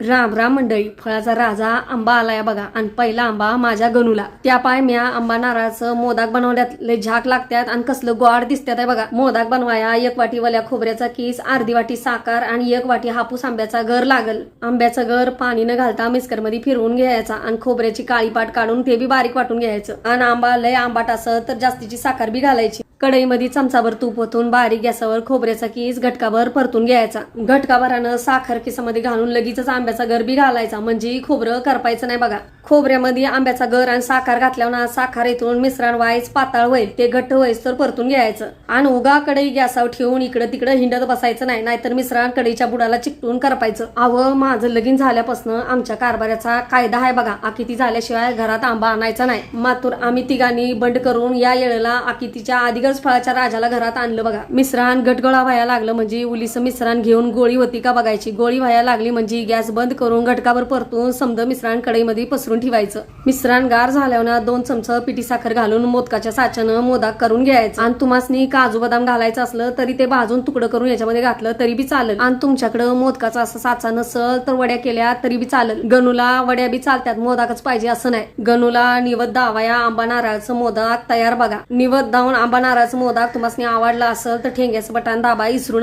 राम राम मंडळी फळाचा राजा आंबा आलाय बघा. आणि पहिला आंबा माझ्या गणूला. त्या पाय म्या आंबा नारळाचं मोदक बनवल्यात. लय झाक लागत्यात आणि कसलं गोड दिसत्यात आहे बघा. मोदक बनवाया एक वाटी वल्या खोबऱ्याचा किस अर्धी वाटी साखर आणि एक वाटी हापूस आंब्याचा घर लागल. आंब्याचं घर पाणी न घालता मिस्करमध्ये फिरवून घ्यायचा आणि खोबऱ्याची काळी पाट काढून ते बी बारीक वाटून घ्यायचं. आणि आंबा लय आंबाट असं तर जास्तीची साखर बी घालायची. कढईमध्ये चमचाभर तूप ओतून बारीक गॅसावर खोबऱ्याचा किस घटकाभर परतून घ्यायचा. घटकाभरानं साखर किसामध्ये घालून लगेचच आंब्याचा गरबी घालायचा म्हणजे खोबरं करपायचं नाही बघा. खोबऱ्यामध्ये आंब्याचा गर आणि साखर घातल्यावर ना साखर इथून मिश्रण व्हायच पातळ होईल ते घट्ट व्हायच तर परतून घ्यायचं. आणि उगा कढई गॅसावर ठेवून इकडं तिकडं हिंडत बसायचं नाही नाहीतर मिश्रण कढईच्या बुडाला चिकटून करपायचं. अव माझं लगीन झाल्यापासून आमच्या कारभाराचा कायदा आहे बघा आकिती झाल्याशिवाय घरात आंबा आणायचा नाही. मातूर आम्ही तिघांनी बंड करून या येळेला आकितीच्या आधी फळाच्या राजाला घरात आणलं बघा. मिश्रण गटगळा व्हायला लागलं म्हणजे उलीस मिश्रण घेऊन गोळी होती का बघायची. गोळी व्हायला लागली म्हणजे गॅस बंद करून घटकावर परतून समद मिश्रण कढईमध्ये पसरून ठेवायचं. मिश्रण गार झाल्यावर दोन चमच पिठी साखर घालून मोदकाच्या साच्यानं मोदक करून घ्यायचं. आणि तुम्हासनी काजू बदाम घालायचं असलं तरी ते भाजून तुकडं करून याच्यामध्ये घातलं तरी बी चालेल. आणि तुमच्याकडं मोदकाचा असं साचा नसल तर वड्या केल्या तरी बी चालेल. गणूला वड्या बी चालतात मोदकच पाहिजे असं नाही. गणूला निवद दावाया आंबा नारळाचं मोदक तयार बघा. निवद दावून आंबा नारळ नारळाचं मोदक तुम्हाला आवडला असेल तर ठेंग्याचं बटन दाबा इसरून